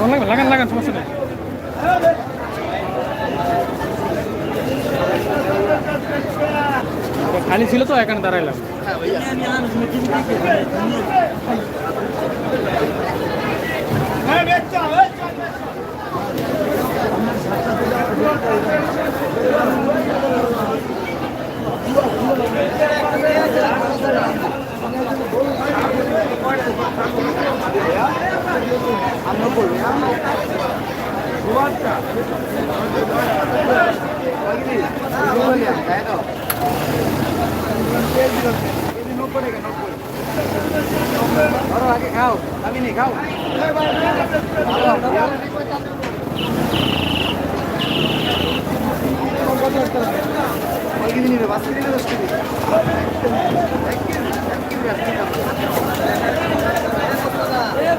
লাগান লাগান লাগান সমস্যা নেই খালি ছিল তো এখানে দাঁড়াইলাম। আগে খাও আমি নেই খাও নিবে বাস কিনে দশ কেজি এক কেজি এক কেজি এক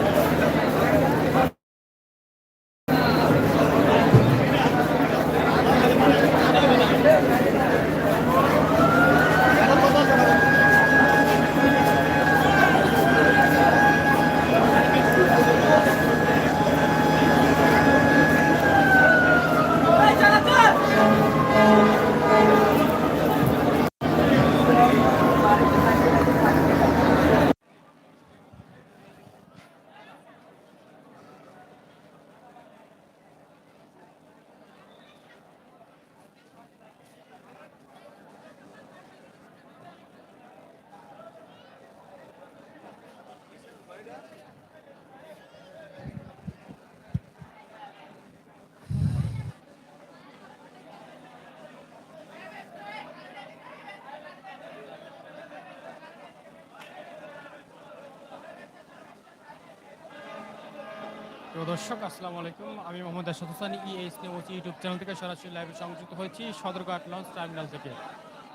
প্রিয় দর্শক, আসসালামু আলাইকুম। আমি Mohammad Ashad Hossain ES news YouTube channel থেকে সরাসরি লাইভে সংযুক্ত হয়েছি সদরঘাট লঞ্চ টার্মিনাল থেকে।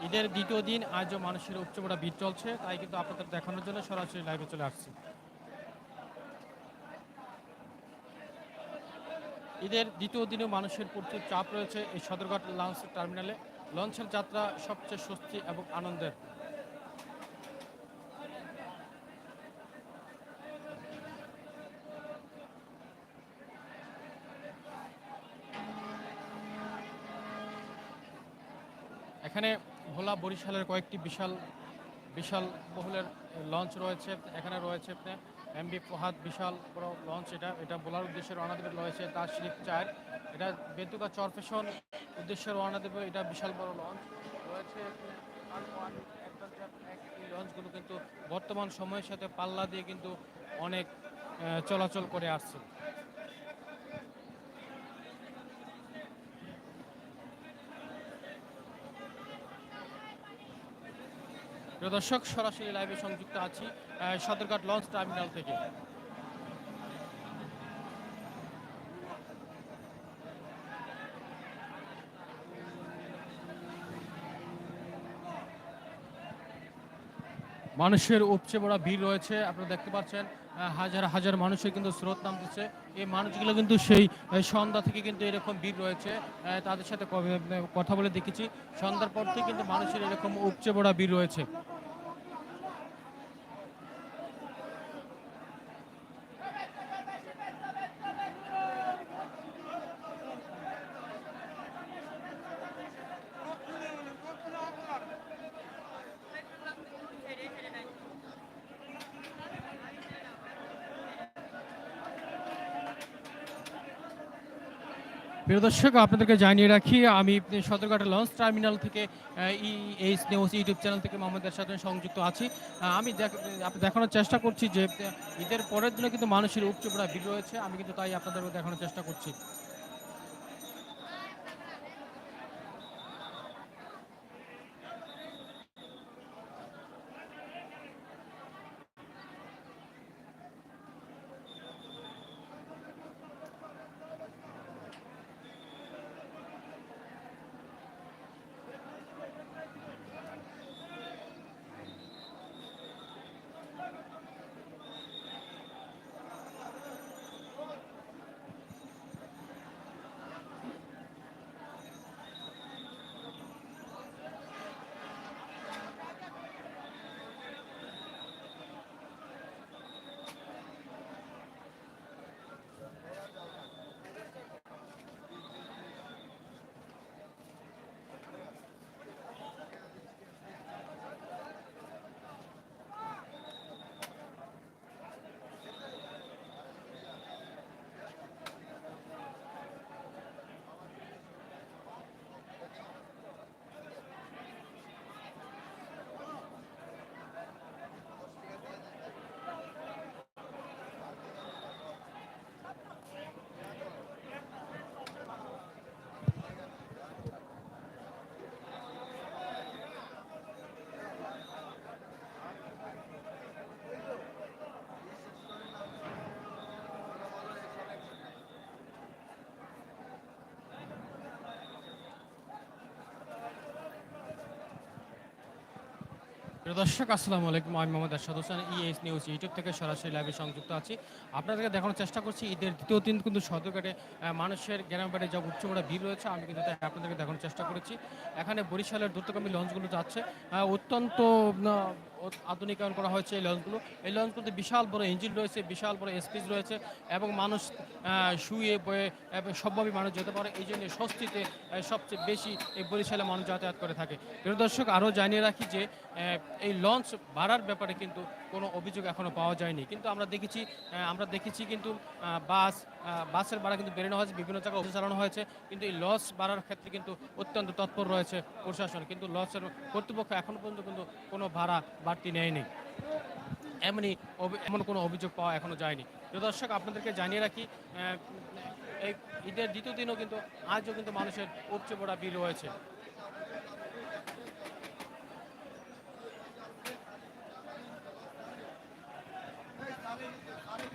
ঈদের দ্বিতীয় দিন আজও মানুষের উচ্চপড়া ভিড় চলছে, তাই কিন্তু আপনাদের দেখানোর জন্য সরাসরি লাইভে চলে আসছি। ঈদের দ্বিতীয় দিনেও মানুষের প্রচুর চাপ রয়েছে এই সদরঘাট লঞ্চ টার্মিনালে। লঞ্চের যাত্রা সবচেয়ে স্বস্তি এবং আনন্দের এখানে ভোলা বরিশালের কয়েকটি বিশাল বিশাল বহুলের লঞ্চ রয়েছে, এখানে রয়েছে এমবি ফহাদ বিশাল বড় লঞ্চ, এটা এটা বোলার উদ্দেশ্যে রওনা দেবে, রয়েছে তার শরীফ চার এটা বেতুকা চরফেশন উদ্দেশ্যে রওনা দেবে, এটা বিশাল বড় লঞ্চ। রয়েছে এই লঞ্চগুলো কিন্তু বর্তমান সময়ের সাথে পাল্লা দিয়ে কিন্তু অনেক চলাচল করে আসছে। দর্শক সরাসরি লাইভে সংযুক্ত আছি সদরঘাট লঞ্চ টার্মিনাল থেকে। মানুষের উপচে পড়া ভিড় রয়েছে। আপনারা দেখতে পাচ্ছেন হাজার হাজার মানুষের কিন্তু স্রোত নামতেছে। এই মানুষগুলো কিন্তু সেই সন্ধ্যা থেকে কিন্তু এরকম ভিড় রয়েছে। তাদের সাথে কথা বলে দেখেছি। সন্ধ্যার পর থেকে কিন্তু মানুষের এরকম উপচে পড়া ভিড় রয়েছে। প্রিয় দর্শক, আপনাদেরকে জানিয়ে রাখি, আমি সদরঘাটের লঞ্চ টার্মিনাল থেকে এইচ নিউজ ইউটিউব চ্যানেল থেকে মোহাম্মদের সাথে সংযুক্ত আছি। আমি দেখ- দেখানোর চেষ্টা করছি যে ঈদের পরের দিনে কিন্তু মানুষের উপচে পড়া ভিড় রয়েছে। আমি কিন্তু তাই আপনাদেরকে দেখানোর চেষ্টা করছি। দর্শক, আসসালামু আলাইকুম। আমি Mohammad Arshad Hossain ES news YouTube থেকে সরাসরি লাইভে সংযুক্ত আছি। আপনাদেরকে দেখানোর চেষ্টা করছি, ঈদের দ্বিতীয় দিন কিন্তু সদরঘাটে মানুষের গ্রাম বাড়ি যা করে ভিড় রয়েছে, আমি কিন্তু আপনাদেরকে দেখানোর চেষ্টা করেছি। এখানে বরিশালের দ্রুতগামী লঞ্চগুলো যাচ্ছে অত্যন্ত আধুনিকায়ন করা হয়েছে এই লঞ্চগুলো। এই লঞ্চগুলোতে বিশাল বড় ইঞ্জিন রয়েছে, বিশাল বড় স্পেস রয়েছে এবং মানুষ শুয়ে, বয়ে এবং সবভাবে মানুষ যেতে পারে। এই জন্য স্বস্তিতে সবচেয়ে বেশি এই বরিশালে মানুষ যাতায়াত করে থাকে। প্রিয় দর্শক, আরও জানিয়ে রাখি যে এই লঞ্চ ভাড়ার ব্যাপারে কিন্তু কোনো অভিযোগ এখনও পাওয়া যায়নি। কিন্তু আমরা দেখেছি আমরা দেখেছি কিন্তু বাস বাসের ভাড়া কিন্তু নেওয়া হয়েছে, বিভিন্ন জায়গায় অফিস চালানো হয়েছে। কিন্তু এই লঞ্চ ভাড়ার ক্ষেত্রে কিন্তু অত্যন্ত তৎপর রয়েছে প্রশাসন। কিন্তু লঞ্চের কর্তৃপক্ষ এখনও পর্যন্ত কিন্তু কোনো ভাড়া বাড়তি নেয়নি। এমনই এমন কোনো অভিযোগ পাওয়া এখনও যায়নি। তো দর্শক, আপনাদেরকে জানিয়ে রাখি এই ঈদের দ্বিতীয় দিনও কিন্তু, আজও কিন্তু মানুষের উপচে পড়া ভিড় রয়েছে। আমি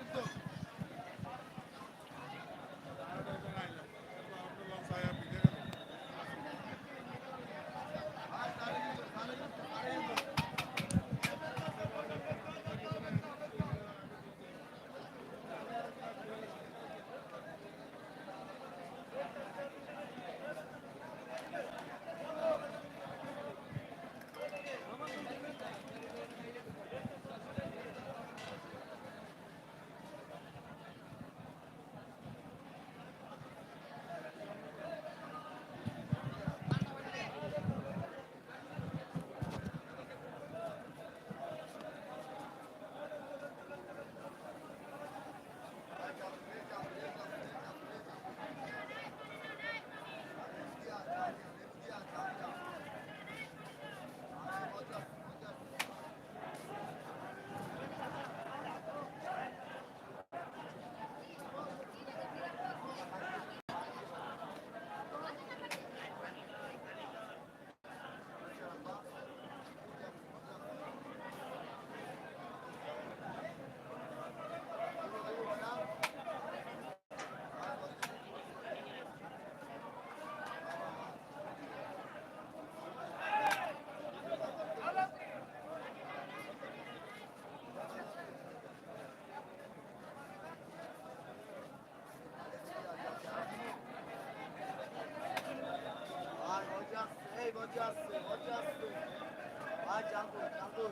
মজা আসছে মজা আসছে ভাই জানতো জানতো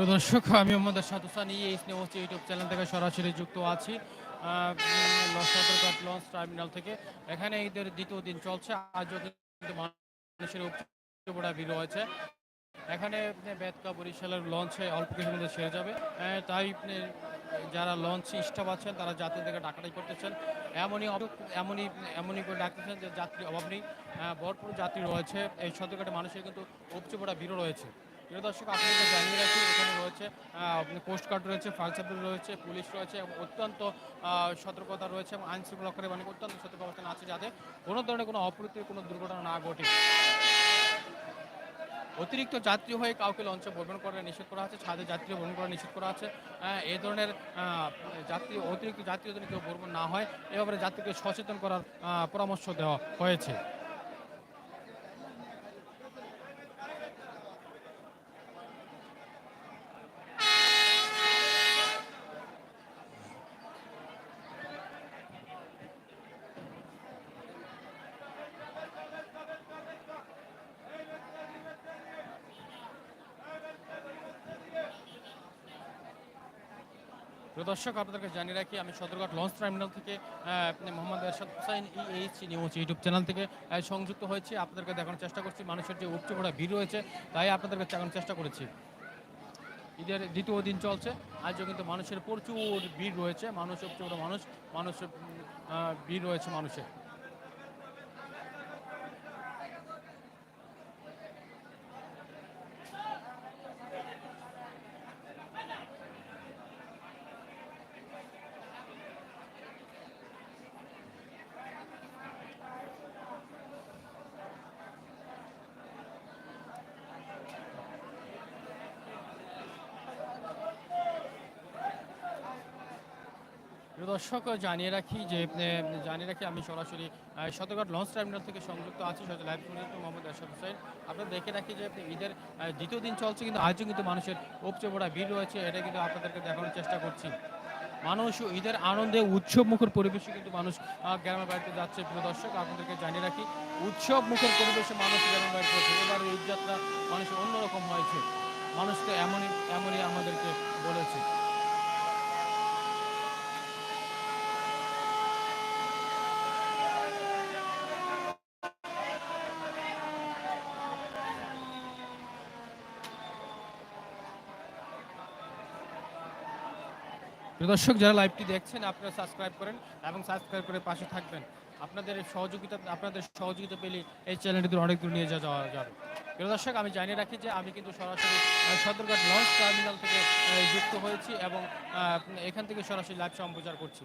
প্রিয় দর্শক, আমি মোহাম্মদ সাতুসানি এই স্নেহচ ইউটিউব চ্যানেল থেকে সরাসরি যুক্ত আছি। লঞ্চ টার্মিনাল থেকে। এখানে ঈদের দ্বিতীয় দিন চলছে, আজও কিন্তু মানুষের উপচেপড়া ভিড় রয়েছে। এখানে বেতকা বরিশালের লঞ্চে অল্প কিছুর মধ্যে সেরে যাবে। তাই যারা লঞ্চ স্টাফ আছেন, তারা যাত্রী থেকে ডাকাটাই করতেছেন। এমনই এমনই এমনই করে ডাকতেছেন যে যাত্রী অভাব নেই। ভরপুর যাত্রী রয়েছে। এই সদরঘাটে মানুষের কিন্তু উপচেপড়া ভিড়ও রয়েছে। প্রিয় দর্শক আপনাদের জানিয়ে রাখি, এখানে রয়েছে কোস্ট গার্ড রয়েছে, ফায়ার সার্ভিস রয়েছে, পুলিশ রয়েছে এবং অত্যন্ত সতর্কতা রয়েছে এবং আইন শৃঙ্খলা করে মানে অত্যন্ত সতর্ক অবস্থান আছে যাতে কোনো ধরনের কোনো অপ্রীতির, কোনো দুর্ঘটনা না ঘটে। অতিরিক্ত যাত্রী হয়ে কাউকে লঞ্চে ভ্রমণ করা নিষেধ করা আছে, ছাদে যাত্রী ভ্রমণ করা নিষেধ করা আছে। এই ধরনের যাত্রী, অতিরিক্ত যাত্রী যদি কেউ ভ্রমণ না হয়, এ ব্যাপারে যাত্রীকে সচেতন করার পরামর্শ দেওয়া হয়েছে। প্রিয় দর্শক, আপনাদেরকে জানিয়ে রাখি, আমি সদরঘাট লঞ্চ টার্মিনাল থেকে Mohammad Ershad Hossain EH news YouTube channel থেকে সংযুক্ত হয়েছি। আপনাদেরকে দেখানোর চেষ্টা করছি, মানুষের যে উপচে পড়া ভিড় রয়েছে, তাই আপনাদেরকে দেখানোর চেষ্টা করেছি। ঈদের দ্বিতীয় দিন চলছে, আজও কিন্তু মানুষের প্রচুর ভিড় রয়েছে, মানুষ উপচে মানুষ, মানুষের ভিড় রয়েছে মানুষের। দর্শক, জানিয়ে রাখি যে জানিয়ে রাখি আমি সরাসরি সদরঘাট লঞ্চ টার্মিনাল থেকে সংযুক্ত আছি লাইভ সংযুক্ত মোহাম্মদ এরশাদ হোসেন। আপনারা দেখে রাখি যে ঈদের দ্বিতীয় দিন চলছে, কিন্তু আজও কিন্তু মানুষের উপচে পড়া ভিড় রয়েছে, এটা কিন্তু আপনাদেরকে দেখানোর চেষ্টা করছি। মানুষ ঈদের আনন্দে উৎসব মুখর পরিবেশে কিন্তু মানুষ গ্রামের বাড়িতে যাচ্ছে। প্রিয় দর্শক, আপনাদেরকে জানিয়ে রাখি, উৎসব মুখর পরিবেশে মানুষ গ্রামের বাড়িতে এবার ঈদ যাত্রা মানুষের অন্যরকম হয়েছে। মানুষ তো এমনই এমনই আমাদেরকে বলেছে। দর্শক, যারা লাইভটি দেখছেন, আপনারা সাবস্ক্রাইব করেন এবং সাবস্ক্রাইব করে পাশে থাকবেন। আপনাদের সহযোগিতা আপনাদের সহযোগিতা পেলে এই চ্যানেলটি অনেক দূর নিয়ে যাওয়া যাবে। দর্শক, আমি জানিয়ে রাখি যে আমি কিন্তু সরাসরি সদরঘাট লঞ্চ টার্মিনাল থেকে যুক্ত হয়েছি এবং এখান থেকে সরাসরি লাইভ সম্প্রচার করছি।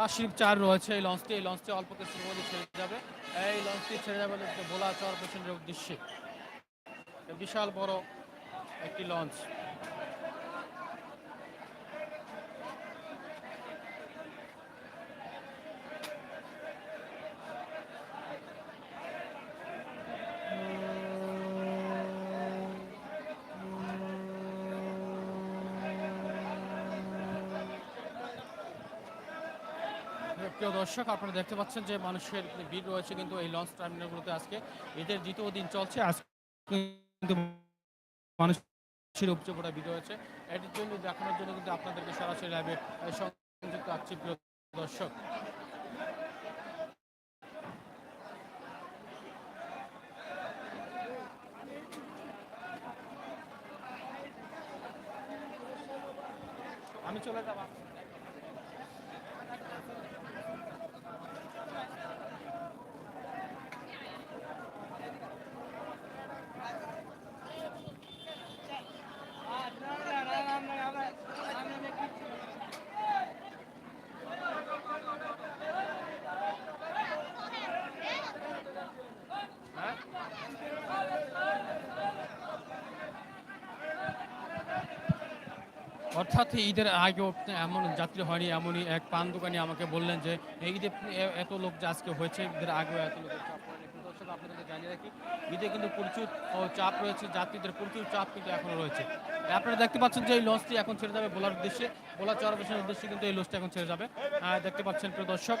তাশরিফ চার রয়েছে। এই লঞ্চটি এই লঞ্চটি অল্প কিছুর মধ্যে ছেড়ে যাবে। এই লঞ্চটি ছেড়ে যাবে ভোলা চর পেছনের উদ্দেশ্যে। বিশাল বড় একটি লঞ্চ। প্রিয় দর্শক, আপনারা দেখতে পাচ্ছেন যে মানুষের ভিড় রয়েছে কিন্তু এই লঞ্চ টার্মিনালগুলোতে আজকে। ঈদের দ্বিতীয় দিন চলছে। আজকে কিন্তু মানুষের উপচে পড়া ভিড় রয়েছে। এটির জন্য দেখানোর জন্য কিন্তু আপনাদেরকে সরাসরি লাইভে সংযুক্ত আছি, প্রিয় দর্শক। আমি চলে যাব। অর্থাৎ ঈদের আগেও এমন যাত্রী হয়নি, এমনই এক পান দোকানি আমাকে বললেন যে ঈদে এত লোক যে আজকে হয়েছে, ঈদের আগেও এত লোক জানিয়ে ঈদে কিন্তু প্রচুর চাপ রয়েছে, যাত্রীদের প্রচুর চাপ কিন্তু এখনও রয়েছে। আপনারা দেখতে পাচ্ছেন যে এই এখন ছেড়ে যাবে বোলার কিন্তু এই এখন ছেড়ে যাবে। দেখতে পাচ্ছেন প্রিয় দর্শক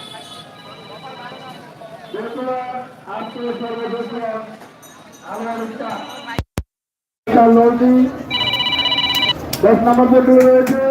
দশ নম্বর রয়েছে